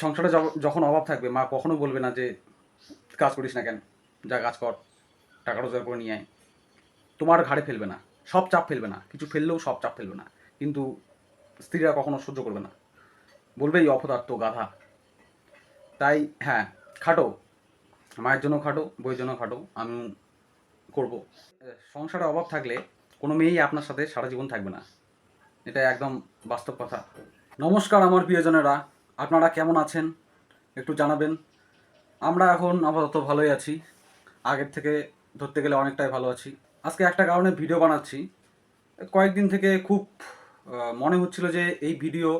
সংসারে যখন অভাব থাকবে, মা কখনো বলবে না যে, কাজ করিস না কেন? যা কাজ কর টাকা রোজগার করে নিয়ে আয়। তোমার ঘাড়ে ফেলবে না, সব চাপ ফেলবে না, কিছু ফেললেও সব চাপ ফেলবে না। কিন্তু স্ত্রীরা কখনো সহ্য করবে না। বলবে, এই অপদার্থ গাধা। তাই হ্যাঁ খাটো। মায়ের জন্য খাটো বইয়ের জন্য খাটো আমি করব। সংসারে অভাব থাকলে কোনো মেয়েই আপনার সাথে সারা জীবন থাকবে না। এটা একদম বাস্তব কথা। নমস্কার আমার প্রিয়জনেরা। আপনারা কেমন আছেন? একটু জানাবেন। আমরা এখন আপাতত ভালোই আছি। আগের থেকে ধরতে গেলে অনেকটাই ভালো আছি। আজকে একটা কারণে ভিডিও বানাচ্ছি। কয়েকদিন থেকে খুব মনে হচ্ছিল যে এই ভিডিও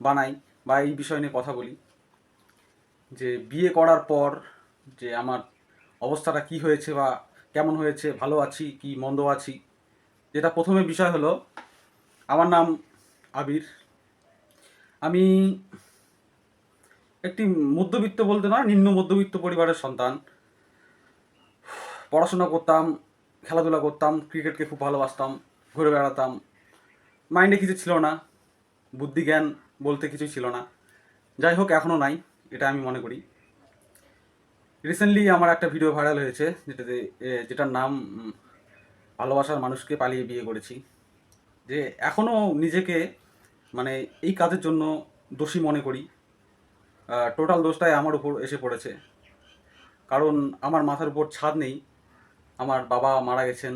বানাই বা এই বিষয় নিয়ে কথা বলি। যে বিয়ে করার পর যে আমার অবস্থাটা কি হয়েছে বা কেমন হয়েছে, ভালো আছি কি মন্দ আছি, যেটা প্রথমে বিষয় হলো, আমার নাম আবির। আমি একটি মধ্যবিত্ত বলতে নয় নিম্ন মধ্যবিত্ত পরিবারের সন্তান। পড়াশোনা করতাম, খেলাধুলা করতাম, ক্রিকেটকে খুব ভালোবাসতাম, ঘুরে বেড়াতাম। মাইন্ডে কিছু ছিল না, বুদ্ধি, জ্ঞান বলতে কিছু ছিল না। যাই হোক এখনও নাই, এটা আমি মনে করি। রিসেন্টলি আমার একটা ভিডিও ভাইরাল হয়েছে, যেটাতে যেটার নাম ভালোবাসার মানুষকে পালিয়ে বিয়ে করেছি। যে এখনও নিজেকে মানে এই কাজের জন্য দোষী মনে করি। টোটাল দোষটাই আমার উপর এসে পড়েছে। কারণ আমার মাথার উপর ছাদ নেই। আমার বাবা মারা গেছেন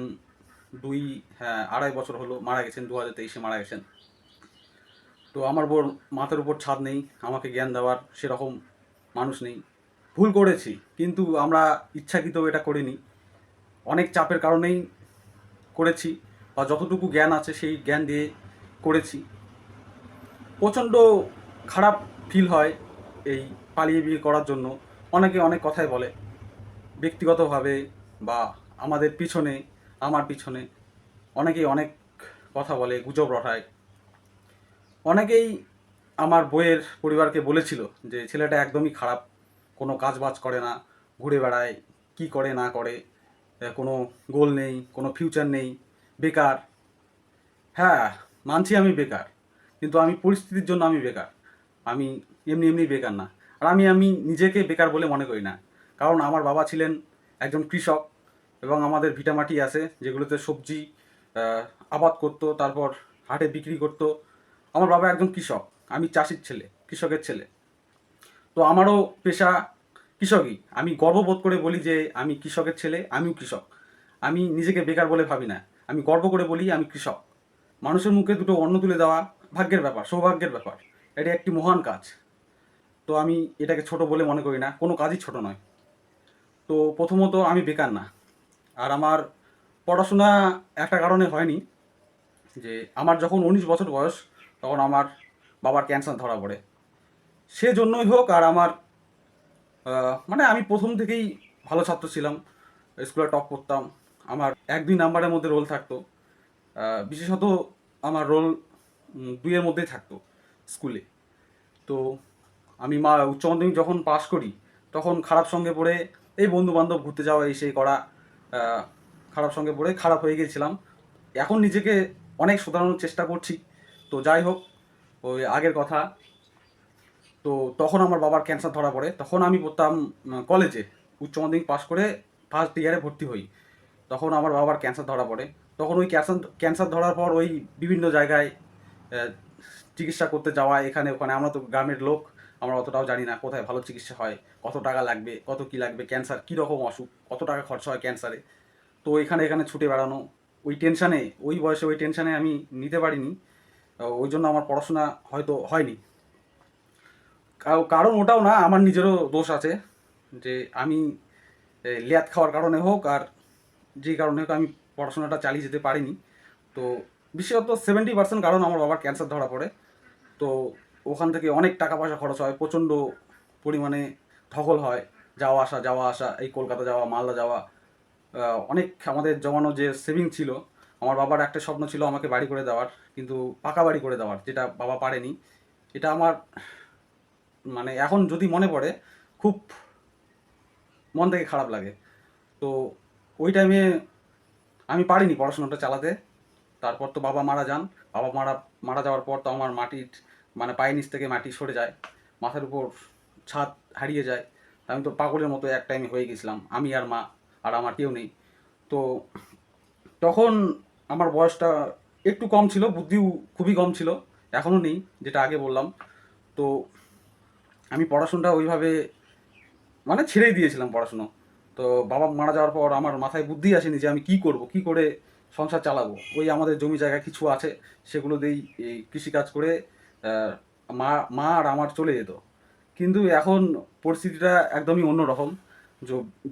দুই হ্যাঁ আড়াই বছর হলো, মারা গেছেন দু হাজার তেইশে মারা গেছেন। তো আমার বোর মাথার উপর ছাদ নেই, আমাকে জ্ঞান দেওয়ার সেরকম মানুষ নেই। ভুল করেছি, কিন্তু আমরা ইচ্ছাকৃত এটা করিনি। অনেক চাপের কারণেই করেছি, বা যতটুকু জ্ঞান আছে সেই জ্ঞান দিয়ে করেছি। প্রচণ্ড খারাপ ফিল হয় এই পালিয়ে বিয়ে করার জন্য অনেকে অনেক কথাই বলে। ব্যক্তিগতভাবে বা আমাদের পিছনে, আমার পিছনে অনেকেই অনেক কথা বলে, গুজব রটায়। অনেকেই আমার বইয়ের পরিবারকে বলেছিল যে, ছেলেটা একদমই খারাপ, কোনো কাজ বাজ করে না, ঘুরে বেড়ায়, কি করে না করে কোনো গোল নেই, কোনো ফিউচার নেই, বেকার। হ্যাঁ মানছি আমি বেকার, কিন্তু আমি পরিস্থিতির জন্য আমি বেকার। আমি এমনি এমনি বেকার না। আর আমি আমি নিজেকে বেকার বলে মনে করি না। কারণ আমার বাবা ছিলেন একজন কৃষক এবং আমাদের ভিটামাটি আছে যেগুলোতে সবজি আবাদ করতো, তারপর হাটে বিক্রি করতো। আমার বাবা একজন কৃষক, আমি চাষির ছেলে, কৃষকের ছেলে। তো আমারও পেশা কৃষকই। আমি গর্ববোধ করে বলি যে আমি কৃষকের ছেলে, আমিও কৃষক। আমি নিজেকে বেকার বলে ভাবি না। আমি গর্ব করে বলি আমি কৃষক। মানুষের মুখে দুটো অন্ন তুলে দেওয়া ভাগ্যের ব্যাপার, সৌভাগ্যের ব্যাপার। এটা একটি মহান কাজ। তো আমি এটাকে ছোট বলে মনে করি না, কোনো কাজই ছোট নয়। তো প্রথমত আমি বেকার না। আর আমার পড়াশোনা একটা কারণে হয়নি যে আমার যখন উনিশ বছর বয়স, তখন আমার বাবার ক্যান্সার ধরা পড়ে। সেজন্যই হোক আর আমার মানে আমি প্রথম থেকেই ভালো ছাত্র ছিলাম, স্কুলে টপ করতাম। আমার এক দুই নাম্বারের মধ্যে রোল থাকতো। বিশেষত আমার রোল দুইয়ের মধ্যেই থাকতো। স্কুলে। তো আমি মা উচ্চ মাধ্যমিক যখন পাশ করি, তখন খারাপ সঙ্গে পড়ে এই বন্ধু বান্ধব ঘুরতে যাওয়া, এই সেই করা খারাপ সঙ্গে পড়ে খারাপ হয়ে গিয়েছিলাম এখন নিজেকে অনেক শোধরানোর চেষ্টা করছি। তো যাই হোক, ওই আগের কথা। তো তখন আমার বাবার ক্যান্সার ধরা পড়ে। তখন আমি পড়তাম কলেজে উচ্চ মাধ্যমিক পাশ করে ফার্স্ট ইয়ারে ভর্তি হই। তখন আমার বাবার ক্যান্সার ধরা পড়ে। তখন ওই ক্যান্সার ক্যান্সার ধরার পর ওই বিভিন্ন জায়গায় চিকিৎসা করতে যাওয়া এখানে ওখানে। আমরা তো গ্রামের লোক আমরা অতটাও জানি না কোথায় ভালো চিকিৎসা হয় কত টাকা লাগবে কত কি লাগবে ক্যান্সার কী রকম অসুখ কত টাকা খরচা হয় ক্যান্সারে তো এখানে এখানে ছুটে বেড়ানো ওই টেনশানে ওই বয়সে ওই টেনশানে আমি নিতে পারিনি। ওই জন্য আমার পড়াশোনা হয়তো হয়নি। কারণ- ওটাও না আমার নিজেরও দোষ আছে যে আমি এ, ল্যাদ খাওয়ার কারণে হোক আর যে কারণে হোক আমি পড়াশোনাটা চালিয়ে যেতে পারিনি। তো বিশেষত সেভেন্টি পার্সেন্ট কারণ আমার বাবার ক্যান্সার ধরা পড়ে। তো ওখান থেকে অনেক টাকা পয়সা খরচ হয়, প্রচণ্ড পরিমাণে ধকল হয়, যাওয়া আসা যাওয়া আসা, এই কলকাতা যাওয়া, মালদা যাওয়া অনেক আমাদের জমানো যে সেভিং ছিল, আমার বাবার একটা স্বপ্ন ছিল আমাকে বাড়ি করে দেওয়ার, কিন্তু পাকা বাড়ি করে দেওয়ার, যেটা বাবা পারেনি। এটা আমার মানে এখন যদি মনে পড়ে, খুব মন থেকে খারাপ লাগে। তো ওই টাইমে আমি পারিনি পড়াশোনাটা চালাতে। তারপর তো বাবা মারা যান। বাবা মারা মারা যাওয়ার পর তো আমার মাটির মানে পায়ের নিচ থেকে মাটি সরে যায়, মাথার উপর ছাদ হারিয়ে যায়। আমি তো পাগলের মতো এক টাইমে হয়ে গেছিলাম, আমি আর মা, আর আমার কেউ নেই। তো তখন আমার বয়সটা একটু কম ছিল, বুদ্ধিও খুবই কম ছিল, এখনও নেই, যেটা আগে বললাম। তো আমি পড়াশোনাটা ওইভাবে মানে ছেড়েই দিয়েছিলাম পড়াশুনো। তো বাবা মারা যাওয়ার পর আমার মাথায় বুদ্ধি আসেনি যে আমি কি করব, কি করে সংসার চালাবো। ওই আমাদের জমি জায়গা কিছু আছে, সেগুলো দিয়েই এই কৃষিকাজ করে মা মা আর আমার চলে যেত। কিন্তু এখন পরিস্থিতিটা একদমই অন্যরকম।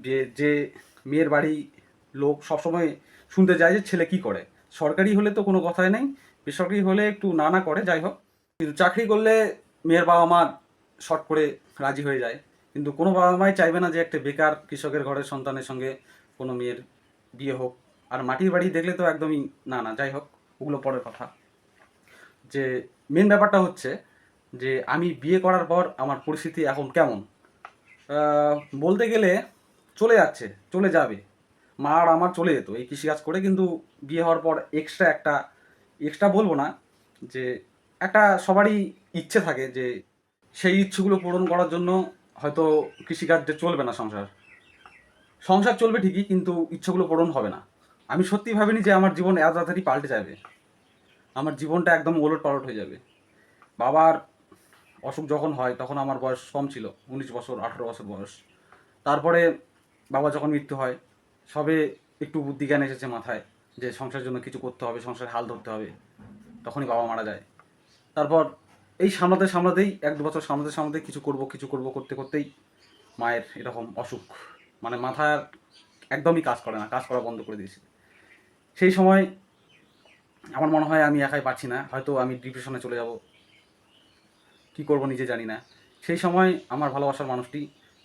যে- যে মেয়ের বাড়ি লোক সবসময় শুনতে যায় যে, ছেলে কি করে? সরকারি হলে তো কোনো কথাই নেই, বেসরকারি হলে একটু না না করে, যাই হোক। কিন্তু চাকরি করলে মেয়ের বাবা মা শর্ট করে রাজি হয়ে যায়। কিন্তু কোনো বাবা মাই চাইবে না যে, একটা বেকার কৃষকের ঘরের সন্তানের সঙ্গে কোনো মেয়ের বিয়ে হোক। আর মাটির বাড়ি দেখলে তো একদমই না না, যাই হোক, ওগুলো পরের কথা। যে মেন ব্যাপারটা হচ্ছে যে আমি বিয়ে করার পর আমার পরিস্থিতি এখন কেমন? বলতে গেলে চলে যাচ্ছে, চলে যাবে। মা আর আমার চলে যেত, এই কৃষিকাজ করে কিন্তু বিয়ে হওয়ার পর এক্সট্রা একটা এক্সট্রা বলব না, যে একটা সবারই ইচ্ছে থাকে যে সেই ইচ্ছেগুলো পূরণ করার জন্য হয়তো কৃষিকার্যে চলবে না সংসার। সংসার চলবে ঠিকই, কিন্তু ইচ্ছেগুলো পূরণ হবে না। আমি সত্যি ভাবিনি যে আমার জীবন এত তাড়াতাড়ি পাল্টে যাবে। আমার জীবনটা একদম ওলট পালট হয়ে যাবে। বাবার অসুখ যখন হয়, তখন আমার বয়স কম ছিল, উনিশ বছর, আঠেরো বছর বয়স। তারপরে বাবা যখন মৃত্যু হয়, সবে একটু বুদ্ধি জ্ঞান এসেছে মাথায় যে সংসারের জন্য কিছু করতে হবে, সংসারের হাল ধরতে হবে। তখনই বাবা মারা যায়। তারপর এই সামলাতে সামলাতেই, এক দু বছর সামলাতে সামলাতেই কিছু করব কিছু করব, করতে করতেই মায়ের এরকম অসুখ। মানে মাথার একদমই কাজ করে না, কাজ করা বন্ধ করে দিয়েছে। সেই সময় আমার মনে হয় আমি একাই পারছি না। হয়তো আমি ডিপ্রেশনে চলে যাব। কি করব নিজে জানি না। সেই সময় আমার ভালোবাসার মানুষটি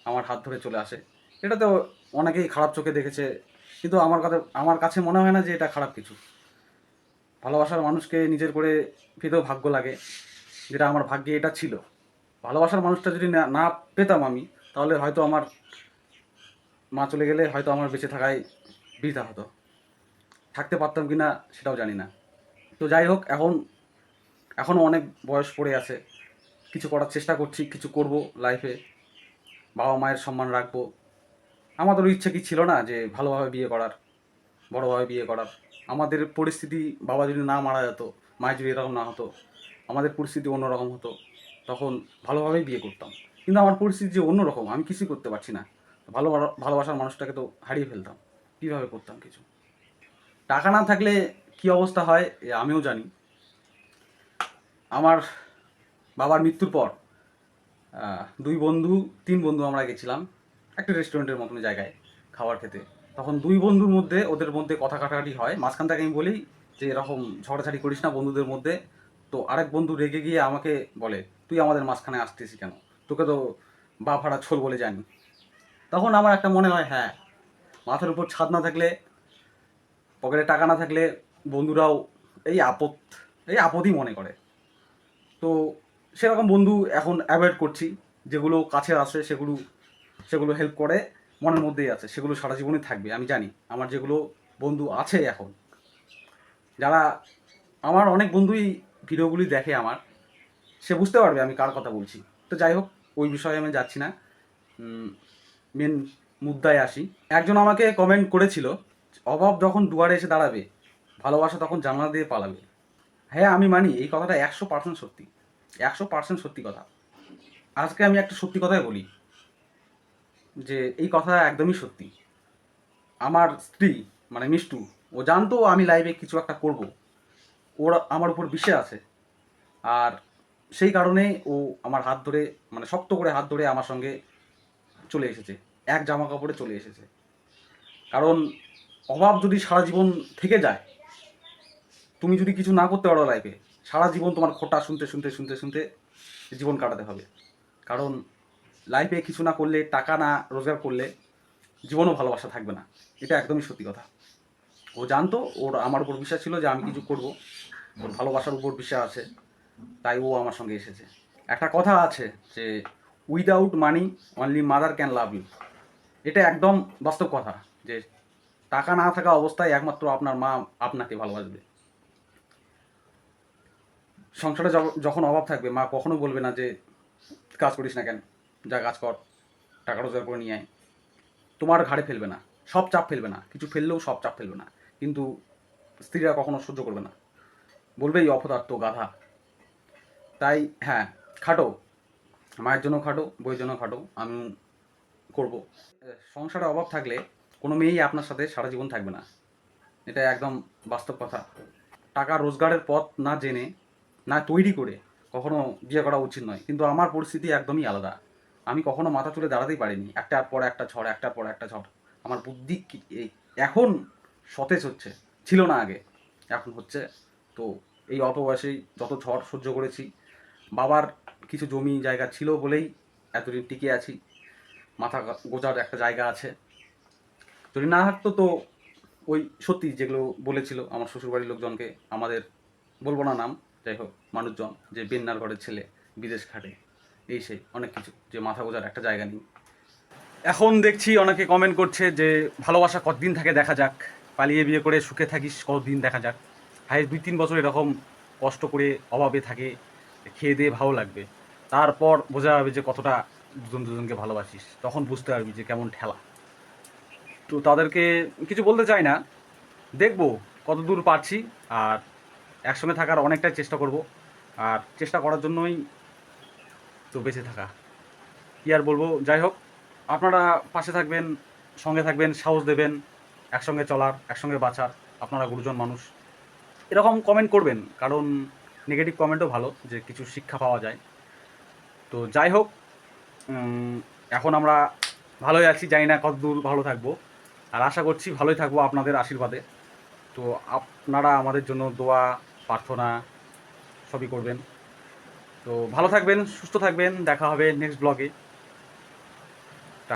আমার হাত ধরে চলে আসে। এটা তো অনেকেই খারাপ চোখে দেখেছে, কিন্তু আমার কাছে আমার কাছে মনে হয় না যে এটা খারাপ কিছু। ভালোবাসার মানুষকে নিজের করে পেতেও ভাগ্য লাগে, যেটা আমার ভাগ্যে এটা ছিল। ভালোবাসার মানুষটা যদি না না পেতাম আমি, তাহলে হয়তো আমার মা চলে গেলে হয়তো আমার বেঁচে থাকায় বৃথা হতো। থাকতে পারতাম কি না সেটাও জানি না। তো যাই হোক, এখন এখনও অনেক বয়স পড়ে আছে। কিছু করার চেষ্টা করছি, কিছু করব লাইফে বাবা মায়ের সম্মান রাখব। আমাদেরও ইচ্ছে কি ছিল না যে ভালোভাবে বিয়ে করার, বড়োভাবে বিয়ে করার। আমাদের পরিস্থিতি বাবা যদি না মারা যেত মায়ের যদি এরকম না হতো, আমাদের পরিস্থিতি অন্যরকম হতো, তখন ভালোভাবেই বিয়ে করতাম। কিন্তু আমার পরিস্থিতি যে অন্যরকম, আমি কিছুই করতে পারছি না। ভালো ভালোবাসার মানুষটাকে তো হারিয়ে ফেলতাম। কীভাবে করতাম কিছু? টাকা না থাকলে কি অবস্থা হয় আমিও জানি। আমার বাবার মৃত্যুর পর দুই বন্ধু, তিন বন্ধু আমরা গেছিলাম একটা রেস্টুরেন্টের মতন জায়গায় খাবার খেতে। তখন দুই বন্ধুর মধ্যে, ওদের মধ্যে কথা কাটাকাটি হয়। মাঝখান থেকে আমি বলি যে, এরকম ঝগড়াঝাড়ি করিস না বন্ধুদের মধ্যে। তো আরেক বন্ধু রেগে গিয়ে আমাকে বলে, তুই আমাদের মাঝখানে আসতেছিস কেন? তোকে তো বা ফাড়া ছোল বলে জানি। তখন আমার একটা মনে হয় হ্যাঁ মাথার উপর ছাদ না থাকলে পকেটে টাকা না থাকলে বন্ধুরাও এই আপদ, এই আপদই মনে করে। তো সেরকম বন্ধু এখন অ্যাভয়েড করছি, যেগুলো কাছে আসে সেগুলো সেগুলো হেল্প করে, মনের মধ্যেই আছে, সেগুলো সারা জীবনে থাকবে, আমি জানি। আমার যেগুলো বন্ধু আছে এখন, যারা আমার অনেক বন্ধুই ভিডিওগুলি দেখে আমার, সে বুঝতে পারবে আমি কার কথা বলছি। তো যাই হোক, ওই বিষয়ে আমি যাচ্ছি না। মেন মুদ্রায় আসি। একজন আমাকে কমেন্ট করেছিল অভাব যখন দুয়ারে এসে দাঁড়াবে, ভালোবাসা তখন জানলা দিয়ে পালাবে। হ্যাঁ আমি মানি, এই কথাটা একশো পার্সেন্ট সত্যি। একশো পার্সেন্ট সত্যি কথা। আজকে আমি একটা সত্যি কথাই বলি, যে এই কথা একদমই সত্যি। আমার স্ত্রী মানে মিষ্টু, ও জানতো আমি লাইভে কিছু একটা করব। ওর আমার উপর বিশ্বাস আছে। আর সেই কারণে ও আমার হাত ধরে মানে শক্ত করে হাত ধরে আমার সঙ্গে চলে এসেছে। এক জামা কাপড়ে চলে এসেছে। কারণ অভাব যদি সারা জীবন থেকে যায়, তুমি যদি কিছু না করতে পারো লাইফে সারা জীবন তোমার খোটা শুনতে শুনতে শুনতে শুনতে জীবন কাটাতে হবে। কারণ লাইফে কিছু না করলে, টাকা না রোজগার করলে জীবনও ভালোবাসা থাকবে না। এটা একদমই সত্যি কথা। ও জানতো, ওর আমার উপর বিশ্বাস ছিল যে আমি কিছু করব। ওর ভালোবাসার উপর বিশ্বাস আছে, তাই ও আমার সঙ্গে এসেছে। একটা কথা আছে যে without money only mother can love you এটা একদম বাস্তব কথা যে টাকা না থাকা অবস্থায় একমাত্র আপনার মা আপনাকে ভালোবাসবে। সংসারে যখন অভাব থাকবে, মা কখনো বলবে না যে, কাজ করিস না কেন? যা কাজ কর টাকা রোজগার করে নিয়ে আয়। তোমার ঘাড়ে ফেলবে না, সব চাপ ফেলবে না, কিছু ফেললেও সব চাপ ফেলবে না। কিন্তু স্ত্রীরা কখনো সহ্য করবে না। বলবেই অপদার্থ গাধা। তাই হ্যাঁ খাটো। মায়ের জন্য খাটো বইয়ের জন্য খাটো আমি করব। সংসারে অভাব থাকলে কোনো মেয়েই আপনার সাথে সারা জীবন থাকবে না। এটা একদম বাস্তব কথা। টাকা রোজগারের পথ না জেনে, না তৈরি করে কখনো বিয়ে করা উচিত নয়। কিন্তু আমার পরিস্থিতি একদমই আলাদা। আমি কখনো মাথা তুলে দাঁড়াতেই পারিনি। একটার পর একটা ঝড়, একটার পর একটা ঝড়। আমার বুদ্ধি এখন সতেজ হচ্ছে, ছিল না আগে। এখন হচ্ছে। তো এই অল্প বয়সেই যত ঝড় সহ্য করেছি, বাবার কিছু জমি জায়গা ছিল বলেই এতদিন টিকে আছি। মাথা গোজার একটা জায়গা আছে। যদি না থাকতো তো ওই সত্যি যেগুলো বলেছিল আমার শ্বশুরবাড়ির লোকজনকে, আমাদের বলব না নাম, যাই হোক, মানুষজন, যে বেন্নার ঘরের ছেলে, বিদেশ খাটে এই সেই, অনেক কিছু, যে মাথা গোজার একটা জায়গা নেই। এখন দেখছি অনেকে কমেন্ট করছে যে, ভালোবাসা কতদিন থাকে দেখা যাক, পালিয়ে বিয়ে করে সুখে থাকিস কতদিন দেখা যাক। হাই দুই তিন বছর এরকম কষ্ট করে অভাবে থাকে, খেয়ে দিয়ে ভালো লাগবে। তারপর বোঝা যাবে যে কতটা দুজন দুজনকে ভালোবাসিস, তখন বুঝতে পারবি যে কেমন ঠেলা। তো তাদেরকে কিছু বলতে চাই না। দেখব কত দূর পারছি আর একসঙ্গে থাকার অনেকটাই চেষ্টা করব। আর চেষ্টা করার জন্যই তো বেঁচে থাকা। কি আর বলব? যাই হোক, আপনারা পাশে থাকবেন, সঙ্গে থাকবেন, সাহস দেবেন, একসঙ্গে চলার, একসঙ্গে বাঁচার, আপনারা গুরুজন মানুষ। এরকম কমেন্ট করবেন, কারণ নেগেটিভ কমেন্টও ভালো যে কিছু শিক্ষা পাওয়া যায়। তো যাই হোক এখন আমরা ভালোই আছি, জানি না কত দূর ভালো থাকব। আর আশা করছি ভালোই থাকব আপনাদের আশীর্বাদে। তো আপনারা আমাদের জন্য দোয়া, প্রার্থনা সবই করবেন। তো ভালো থাকবেন, সুস্থ থাকবেন। দেখা হবে নেক্সট ব্লগে